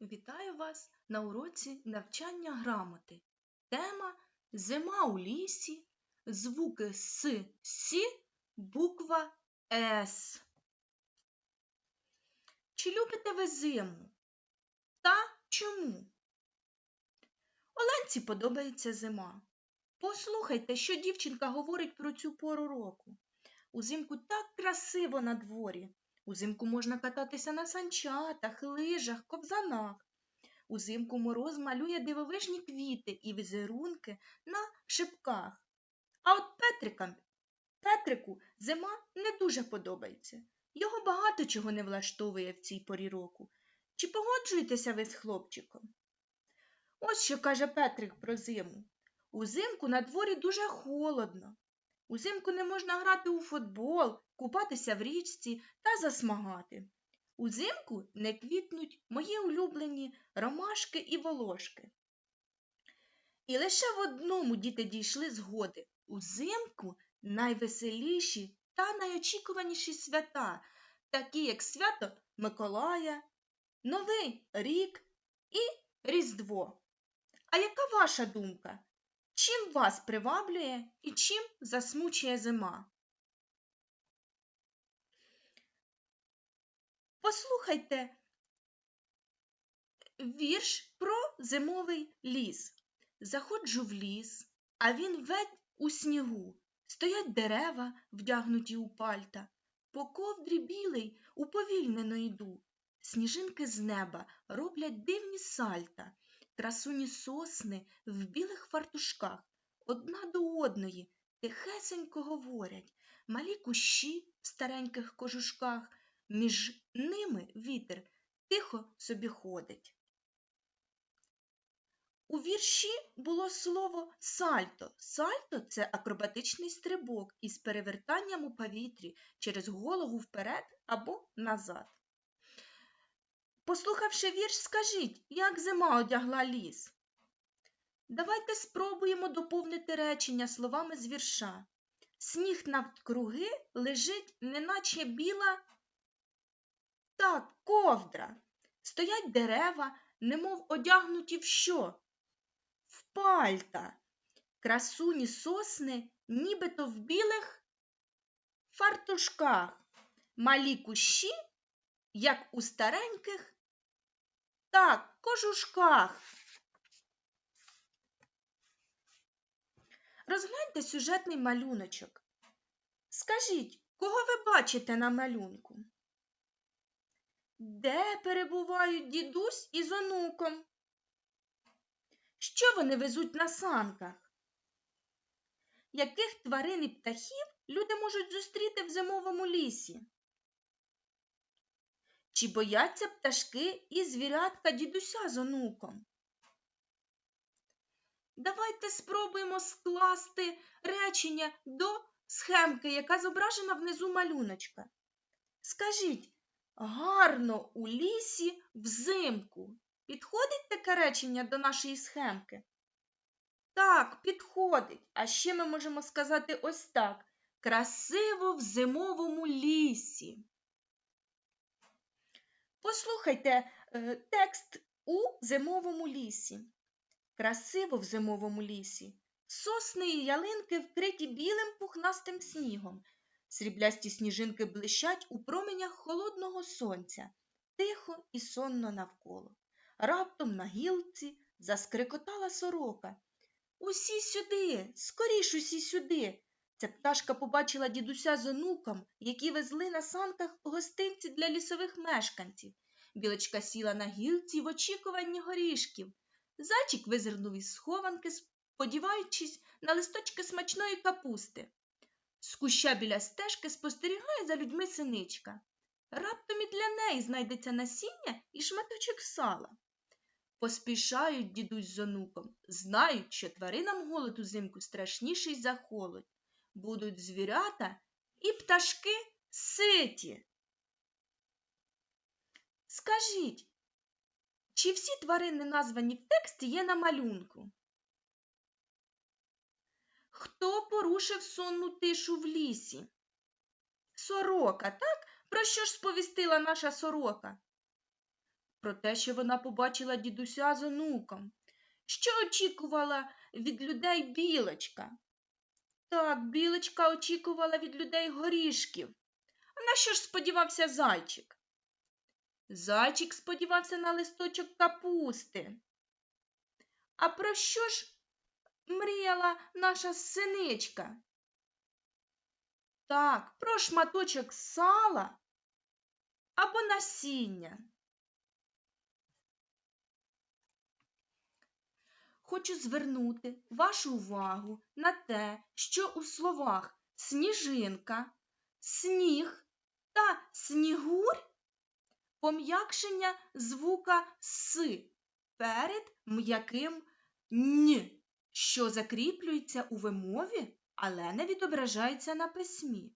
Вітаю вас на уроці навчання грамоти. Тема Зима у лісі, звуки С, Сі, буква С. Чи любите ви зиму? Та чому? Оленці подобається зима. Послухайте, що дівчинка говорить про цю пору року. Узимку так красиво на дворі. Узимку можна кататися на санчатах, лижах, ковзанах. Узимку мороз малює дивовижні квіти і візерунки на шипках. А от Петрикам, Петрику зима не дуже подобається. Його багато чого не влаштовує в цій порі року. Чи погоджуєтеся ви з хлопчиком? Ось що каже Петрик про зиму. Узимку на дворі дуже холодно. Узимку не можна грати у футбол, купатися в річці та засмагати. Узимку не квітнуть мої улюблені ромашки і волошки. І лише в одному діти дійшли згоди. Узимку найвеселіші та найочікуваніші свята, такі як свято Миколая, Новий рік і Різдво. А яка ваша думка? Чим вас приваблює і чим засмучує зима? Послухайте вірш про зимовий ліс. Заходжу в ліс, а він весь у снігу. Стоять дерева, вдягнуті у пальта. По ковдрі білий уповільнено йду. Сніжинки з неба роблять дивні сальта, красуні сосни в білих фартушках, одна до одної тихесенько говорять, малі кущі в стареньких кожушках, між ними вітер тихо собі ходить. У вірші було слово сальто. Сальто це акробатичний стрибок із перевертанням у повітрі через голову вперед або назад. Послухавши вірш, скажіть, як зима одягла ліс? Давайте спробуємо доповнити речення словами з вірша. Сніг навкруги лежить, неначе біла так, ковдра. Стоять дерева, немов одягнуті в що? В пальта. Красуні сосни, нібито в білих фартушках. Малі кущі, як у стареньких, так, кожушках. Розгляньте сюжетний малюночок. Скажіть, кого ви бачите на малюнку? Де перебувають дідусь із онуком? Що вони везуть на санках? Яких тварин і птахів люди можуть зустріти в зимовому лісі? Чи бояться пташки і звірятка дідуся з онуком? Давайте спробуємо скласти речення до схемки, яка зображена внизу малюночка. Скажіть, гарно у лісі взимку. Підходить таке речення до нашої схемки? Так, підходить. А ще ми можемо сказати ось так. Красиво в зимовому лісі. Послухайте е, текст у зимовому лісі. Красиво в зимовому лісі. Сосни і ялинки вкриті білим пухнастим снігом. Сріблясті сніжинки блищать у променях холодного сонця, тихо і сонно навколо. Раптом на гілці заскрикотала сорока. Усі сюди, скоріш усі сюди. Ця пташка побачила дідуся з онуком, які везли на санках гостинці для лісових мешканців. Білочка сіла на гілці в очікуванні горішків. Зайчик визирнув із схованки, сподіваючись на листочки смачної капусти. З куща біля стежки спостерігає за людьми синичка. Раптом і для неї знайдеться насіння і шматочок сала. Поспішають дідусь з онуком, знають, що тваринам голод узимку страшніший за холод. Будуть звірята і пташки ситі. Скажіть, чи всі тварини, названі в тексті, є на малюнку? Хто порушив сонну тишу в лісі? Сорока, так? Про що ж сповістила наша сорока? про те, що вона побачила дідуся з онуком. Що очікувала від людей білочка? Так, білочка очікувала від людей горішків. А на що ж сподівався зайчик? Зайчик сподівався на листочок капусти. А про що ж мріяла наша синичка? Так, про шматочок сала або насіння. Хочу звернути вашу увагу на те, що у словах сніжинка, сніг та снігурь пом'якшення звука с перед м'яким н, що закріплюється у вимові, але не відображається на письмі.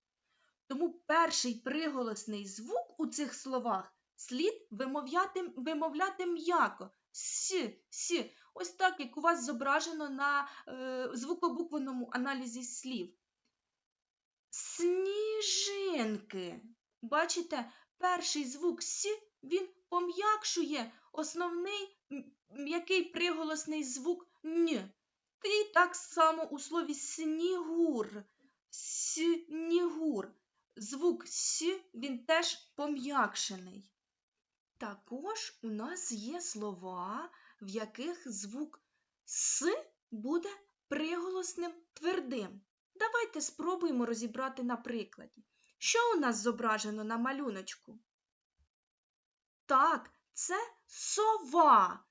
Тому перший приголосний звук у цих словах слід вимовляти м'яко с, с. Ось так, як у вас зображено на е, звукобуквеному аналізі слів. Сніжинки. Бачите, перший звук С він пом'якшує основний м'який приголосний звук Н. І так само у слові снігур. Снігур. Звук С він теж пом'якшений. Також у нас є слова, в яких звук С буде приголосним твердим. Давайте спробуємо розібрати на прикладі. Що у нас зображено на малюночку? Так, це сова.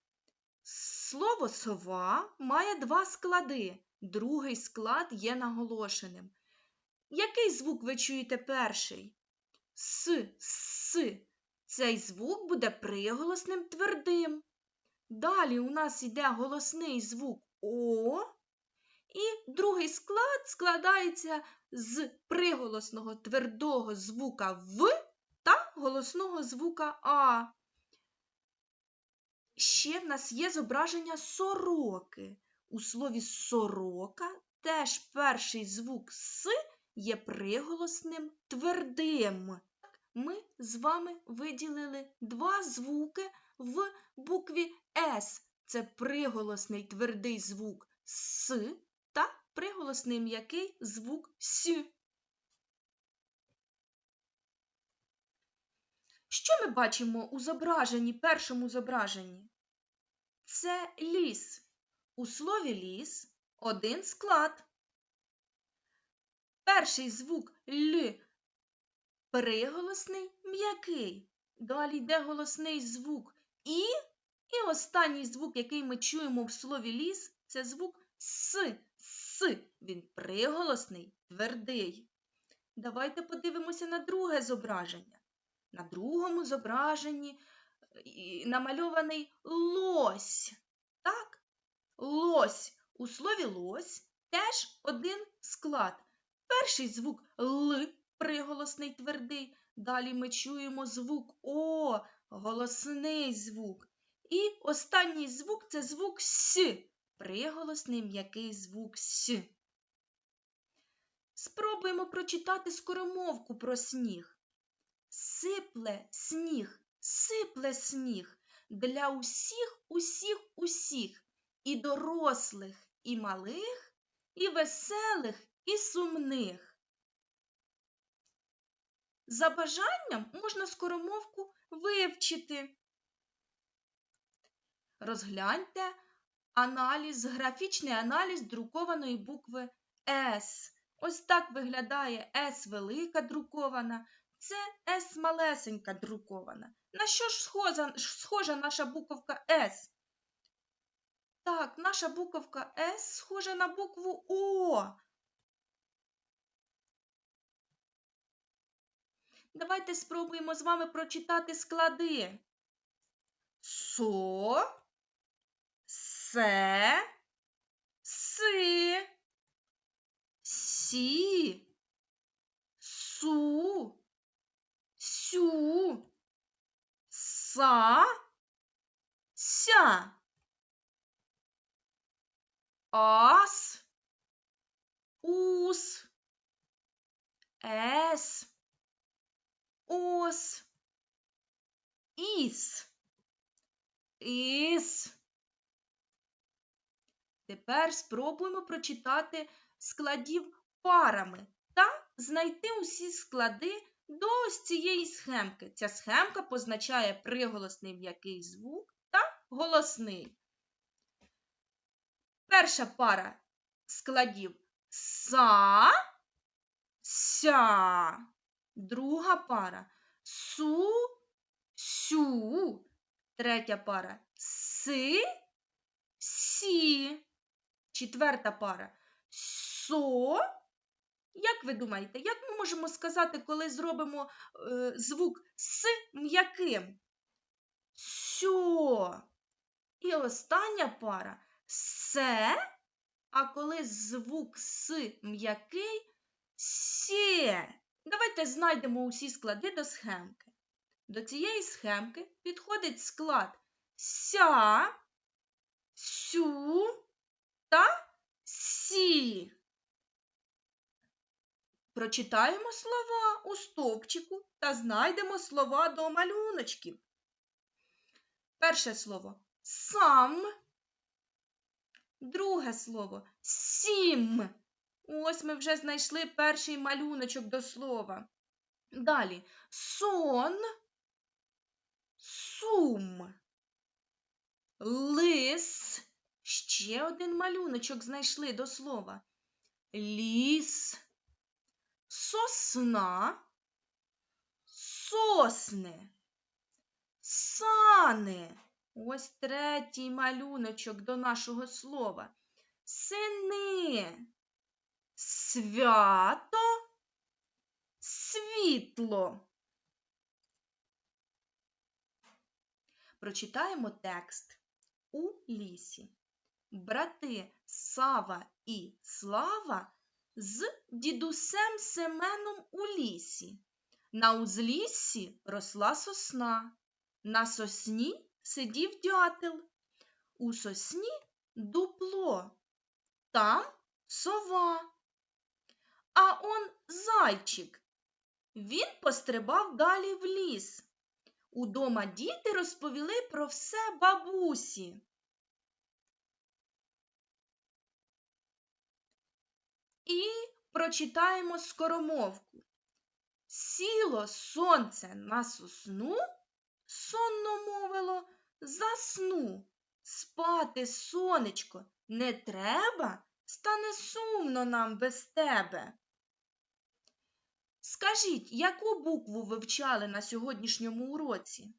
Слово сова має два склади. Другий склад є наголошеним. Який звук ви чуєте перший? С, с. Цей звук буде приголосним твердим. Далі у нас йде голосний звук О, і другий склад складається з приголосного твердого звука В та голосного звука А. Ще в нас є зображення сороки. У слові сорока теж перший звук С є приголосним твердим. Ми з вами виділили два звуки в букві С. Це приголосний твердий звук С та приголосний м'який звук С. Що ми бачимо у зображенні, першому зображенні? Це ліс. У слові ліс один склад. Перший звук Л приголосний м'який. Далі йде голосний звук І. І останній звук, який ми чуємо в слові ліс, це звук С. С. Він приголосний, твердий. Давайте подивимося на друге зображення. На другому зображенні намальований лось. Так? Лось. У слові лось теж один склад. Перший звук Л приголосний твердий. Далі ми чуємо звук О, голосний звук. І останній звук це звук С, приголосний м'який звук С. Спробуємо прочитати скоромовку про сніг. Сипле сніг, сипле сніг для усіх, усіх, усіх, і дорослих, і малих, і веселих, і сумних. За бажанням можна скоромовку вивчити. Розгляньте аналіз, графічний аналіз друкованої букви С. Ось так виглядає С велика друкована, це С малесенька друкована. На що ж схожа, схожа наша буковка С? Так, наша буковка С схожа на букву О. Давайте спробуємо з вами прочитати склади. Со, се, си, сі, су, сю, са, ся, ас, ус, ес ос, іс, Іс. Тепер спробуємо прочитати складів парами та знайти усі склади до ось цієї схемки. Ця схемка позначає приголосний м'який звук та голосний. Перша пара складів са, ся. Друга пара су, сю. Третя пара си, сі. Четверта пара со. Як ви думаєте, як ми можемо сказати, коли зробимо е, звук с м'яким? Сьо. І остання пара се, а коли звук с м'який сє. Давайте знайдемо усі склади до схемки. До цієї схемки підходить склад ся, сю та сі. Прочитаємо слова у стовпчику та знайдемо слова до малюночків. Перше слово сам. Друге слово сім. Ось ми вже знайшли перший малюночок до слова. Далі сон, сум, лис. Ще один малюночок знайшли до слова. Ліс, сосна, сосни, сани. Ось третій малюночок до нашого слова. Сини, свято, світло. Прочитаємо текст у лісі. Брати Сава і Слава з дідусем Семеном у лісі. На узліссі росла сосна, на сосні сидів дятел, у сосні дупло, там сова. А он зайчик. Він пострибав далі в ліс. Удома діти розповіли про все бабусі. І прочитаємо скоромовку. Сіло сонце на сосну, сонно мовило, засну. Спати, сонечко, не треба, стане сумно нам без тебе. Скажіть, яку букву ви вчали на сьогоднішньому уроці?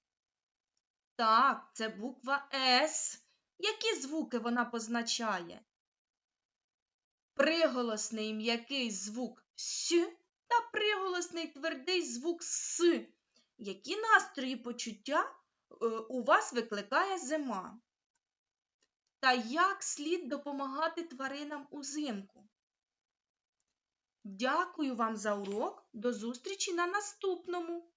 Так, це буква С. Які звуки вона позначає? Приголосний м'який звук С та приголосний твердий звук С. Які настрої почуття е, у вас викликає зима? Та як слід допомагати тваринам узимку? Дякую вам за урок. До зустрічі на наступному!